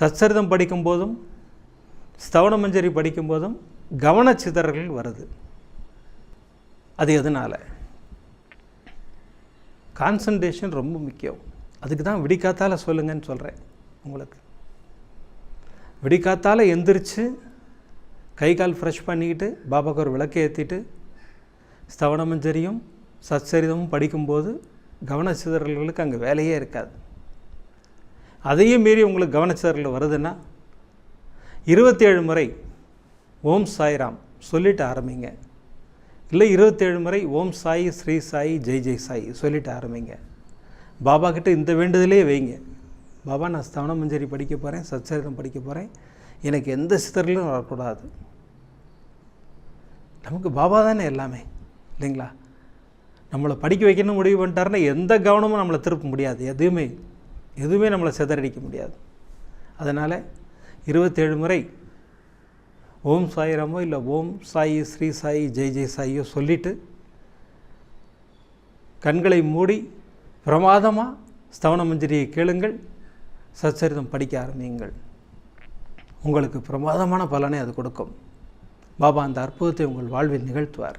சச்சரிதம் படிக்கும்போதும் ஸ்தவன மஞ்சரி படிக்கும்போதும் கவனச்சிதறல் வருது. அது எதனால்? கான்சன்ட்ரேஷன் ரொம்ப முக்கியம். அதுக்கு தான் விடிக்காத்தால் சொல்லுங்கன்னு சொல்கிறேன் உங்களுக்கு. விடிக்காத்தால் எந்திரிச்சு கை கால் ஃப்ரெஷ் பண்ணிக்கிட்டு பாபாக்கு ஒரு விளக்கை ஏற்றிட்டு ஸ்தவணமஞ்சரியும் சச்சரிதமும் படிக்கும்போது கவனச்சிதறல்களுக்கு அங்கே வேலையே இருக்காது. அதையும் மீறி உங்களுக்கு கவனச்சிதறல் வருதுன்னா இருபத்தேழு முறை ஓம் சாய்ராம் சொல்லிட்டு ஆரம்பிங்க. இல்லை இருபத்தேழு முறை ஓம் சாய் ஸ்ரீ சாய் ஜெய் ஜெய் சாய் சொல்லிட்டு ஆரம்பிங்க. பாபா கிட்ட இந்த வேண்டுதலே வைங்க. பாபா நான் ஸ்தவன மஞ்சரி படிக்க போகிறேன் சச்சரிதம் படிக்க போகிறேன் எனக்கு எந்த சித்தர்களும் வரக்கூடாது. நமக்கு பாபா தானே எல்லாமே இல்லைங்களா? நம்மளை படிக்க வைக்கணும்னு முடிவு பண்ணிட்டாருன்னா எந்த கவனமும் நம்மளை திருப்ப முடியாது எதுவுமே. எதுவுமே நம்மளை சிதறடிக்க முடியாது. அதனால் இருபத்தேழு முறை ஓம் சாயிராமோ இல்லை ஓம் சாயி ஸ்ரீ சாயி ஜெய் ஜெய் சாயியோ சொல்லிவிட்டு கண்களை மூடி பிரமாதமாக ஸ்தவன மஞ்சரியை கேளுங்கள். சச்சரிதம் படிக்க ஆரம்பியுங்கள். உங்களுக்கு பிரமாதமான பலனை அது கொடுக்கும். பாபா அந்த அற்புதத்தை உங்கள் வாழ்வில் நிகழ்த்துவார்.